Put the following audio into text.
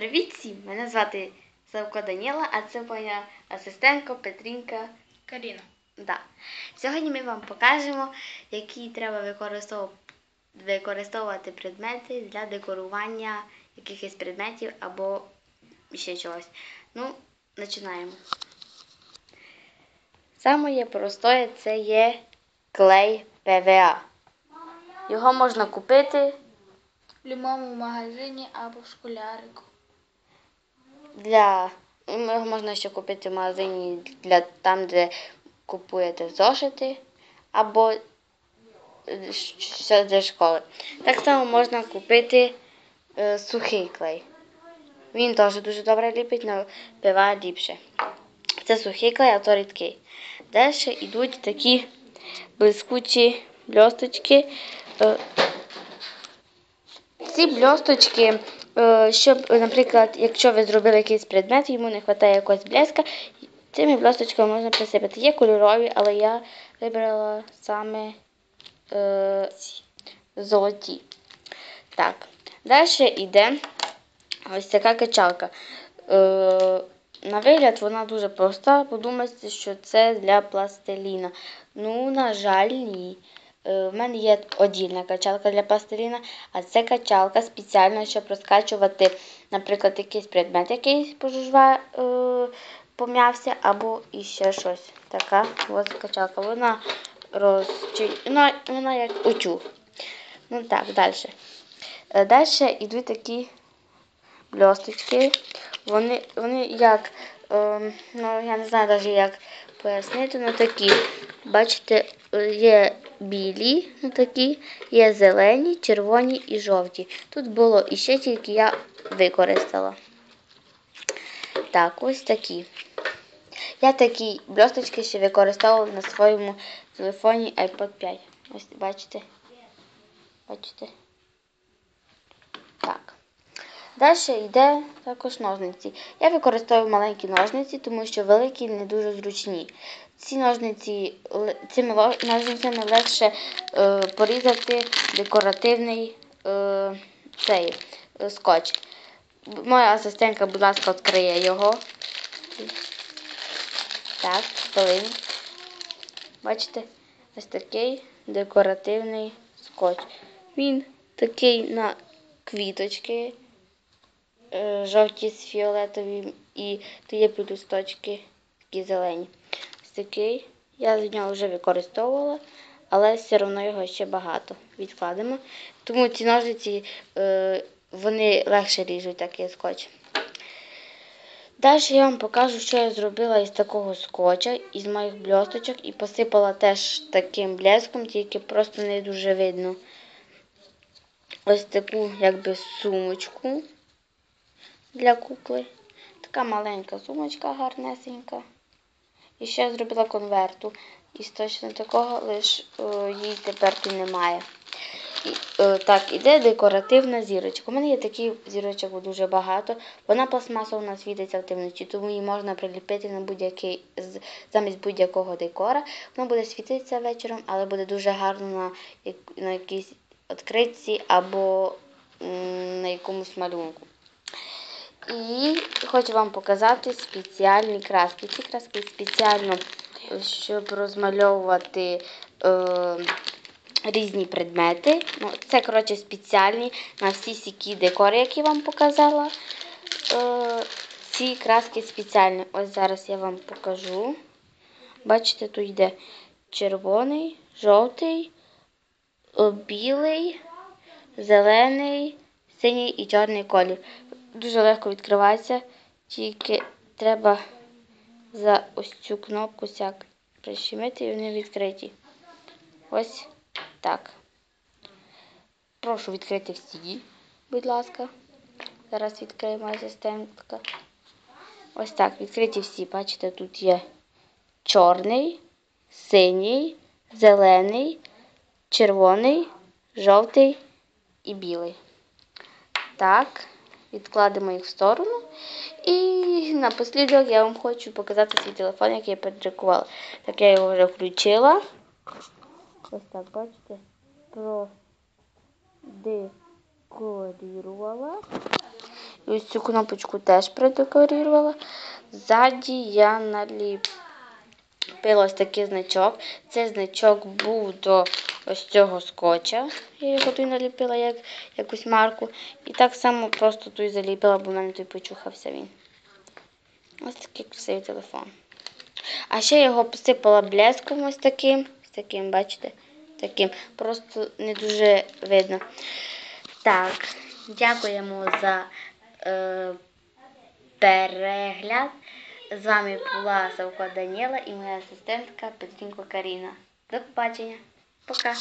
Привіт всім! Мене звати Савко Даніла, а це моя асистентка Петрінка. Каріна. Да. Сьогодні ми вам покажемо, які треба використовувати, використовувати предмети для декорування якихось предметів або ще чогось. Ну, починаємо. Саме простое це є клей ПВА. Його можна купити В любому магазині або в школярику. Для можна ще купити в магазині для там, де купуєте зошити, або ще для школи. Так само можна купити е, сухий клей. Він теж дуже добре ліпить, але пива ліпше. Це сухий клей, а то рідкий. Далі йдуть такі блискучі бльосточки. Е, ці бльосточки, щоб, наприклад, якщо ви зробили якийсь предмет, йому не вистачає якогось блеска, цими бльосточками можна присипати. Є кольорові, але я вибрала саме е, золоті. Так. Далі йде ось така качалка. Е, на вигляд вона дуже проста. Подумайте, що це для пластиліна. Ну, на жаль, ні. Е, В мене є одільна качалка для пластиліна, а це качалка спеціальна, щоб розкачувати, наприклад, якийсь предмет, який пожужва, е, пом'явся, або іще щось. Така ось качалка. Вона розчи... вона, як утюг. Ну так, далі. Далі йдуть такі бльосточки. Вони, вони як, е, ну я не знаю навіть як пояснити, ну такі. Бачите, е, є білі, ну такі, є зелені, червоні і жовті. Тут було іще тільки я використала. Так, ось такі. Я такі бльосточки ще використовувала на своєму телефоні iPod 5. Ось бачите? Бачите? Так. Далі йде також ножниці. Я використовую маленькі ножниці, тому що великі не дуже зручні. Ці ножниці, цими ножницями легше е, порізати декоративний е, цей е, скотч. Моя асистентка, будь ласка, відкриє його. Так, хвилину. Бачите, ось такий декоративний скотч. Він такий на квіточки, жовті з фіолетовим і то є пелюсточки такі зелені. Ось. Я з нього вже використовувала, але все одно його ще багато. Відкладемо. Тому ці ножиці е, вони легше ріжуть такий скотч. Далі я вам покажу, що я зробила із такого скотча, із моїх бльосточок, і посипала теж таким блеском, тільки просто не дуже видно. Ось таку якби сумочку для кукли. Така маленька сумочка гарнесенька. І ще зробила конверту. Із точно такого, лише її тепер тут немає. І, е, так, іде декоративна зірочка. У мене є таких зірочок дуже багато. Вона пластмасово світиться в темноті, тому її можна приліпити на будь-який замість будь-якого декора. Вона буде світитися вечором, але буде дуже гарно на, на якійсь відкритці або м, на якомусь малюнку. І хочу вам показати спеціальні краски. Ці краски спеціально, щоб розмальовувати е, різні предмети. Ну, це, коротше, спеціальні на всі сікі декори, які вам показала. Е, ці краски спеціальні. Ось зараз я вам покажу. Бачите, тут йде червоний, жовтий, е, білий, зелений, синій і чорний колір. Дуже легко відкривається, тільки треба за ось цю кнопку сяк прищемити і вони відкриті. Ось так. Прошу відкрити всі, будь ласка. Зараз відкриє моя асистентка. Ось так, відкриті всі. Бачите, тут є чорний, синій, зелений, червоний, жовтий і білий. Так, відкладемо їх в сторону. І напослідок я вам хочу показати свій телефон, який я підрекувала. Так я його вже включила. Ось так, бачите, продекорувала. І ось цю кнопочку теж продекорувала. Ззаді я наліпила ось такий значок. Цей значок був до ось цього скотча. Я його тут наліпила як якусь марку. І так само просто тут заліпила, бо в мене тут почухався він. Ось такий красивий телефон. А ще я його посипала блеском ось таким. Ось таким, бачите? Таким. Просто не дуже видно. Так, дякуємо за е, перегляд. З вами була Савко Даніела і моя асистентка Петрінко Каріна. До побачення. Пока.